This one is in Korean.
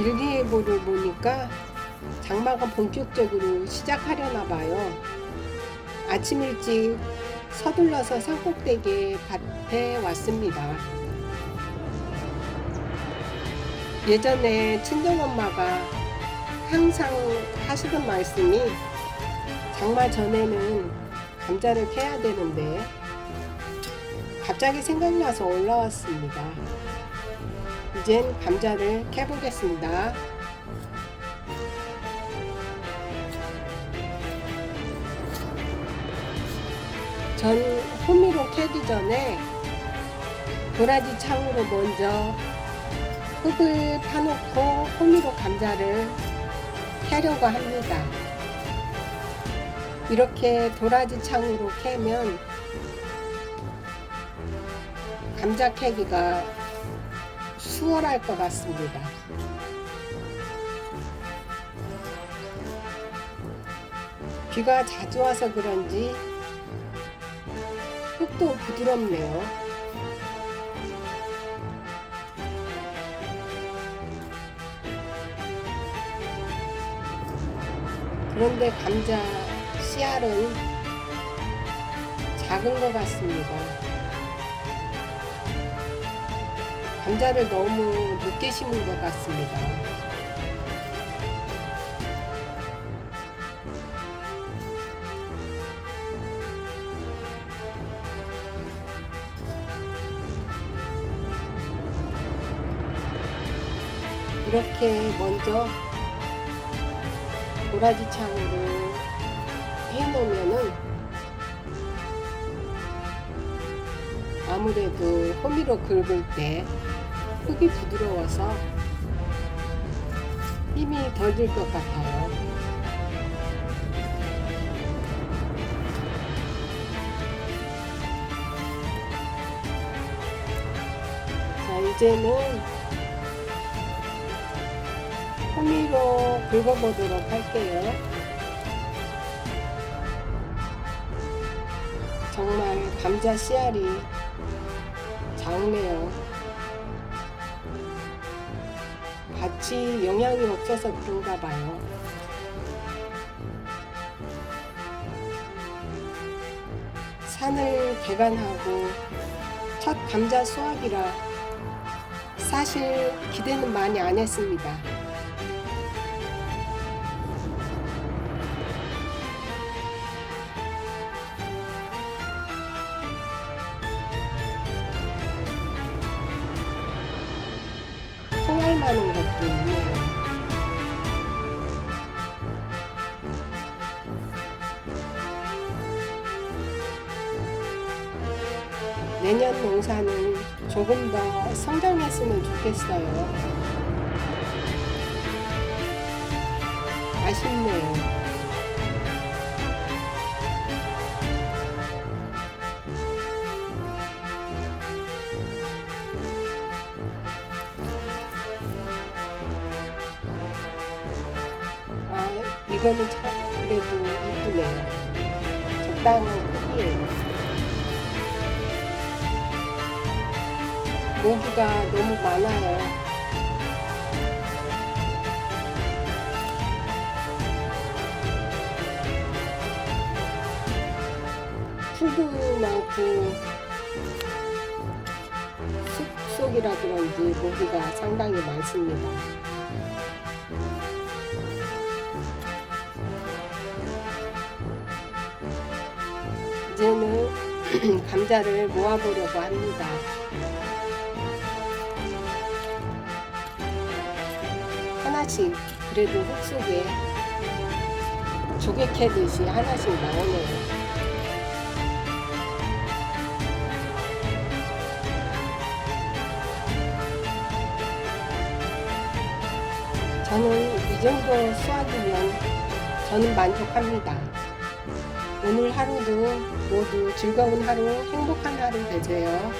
일기예보를 보니까 장마가 본격적으로 시작하려나 봐요. 아침 일찍 서둘러서 산꼭대기 밭에 왔습니다. 예전에 친정엄마가 항상 하시던 말씀이 장마 전에는 감자를 캐야 되는데 갑자기 생각나서 올라왔습니다. 이젠 감자를 캐보겠습니다. 전 호미로 캐기 전에 도라지 창으로 먼저 흙을 파놓고 호미로 감자를 캐려고 합니다. 이렇게 도라지 창으로 캐면 감자 캐기가 수월할 것 같습니다. 비가 자주 와서 그런지 흙도 부드럽네요. 그런데 감자 씨알은 작은 것 같습니다. 감자를 너무 늦게 심은 것 같습니다. 이렇게 먼저 도라지 창으로 해놓으면은 아무래도 호미로 긁을 때 흙이 부드러워서 힘이 덜 들 것 같아요. 자, 이제는 호미로 긁어보도록 할게요. 정말 감자 씨알이 작네요. 밭이 영양이 없어서 그런가 봐요. 산을 개간하고 첫 감자 수확이라 사실 기대는 많이 안 했습니다. 통할 만한 것 내년 농사는 조금 더 성장했으면 좋겠어요. 아쉽네요. 아, 이거는 참 그래도 이쁘네요. 적당한 크기예요. 모기가 너무 많아요. 많고 숲속이라 그런지 모기가 상당히 많습니다. 이제는 감자를 모아보려고 합니다. 하나씩 그래도 흙 속에 조개 캐듯이 하나씩 나오네요. 저는 이 정도 수확이면 저는 만족합니다. 오늘 하루도 모두 즐거운 하루, 행복한 하루 되세요.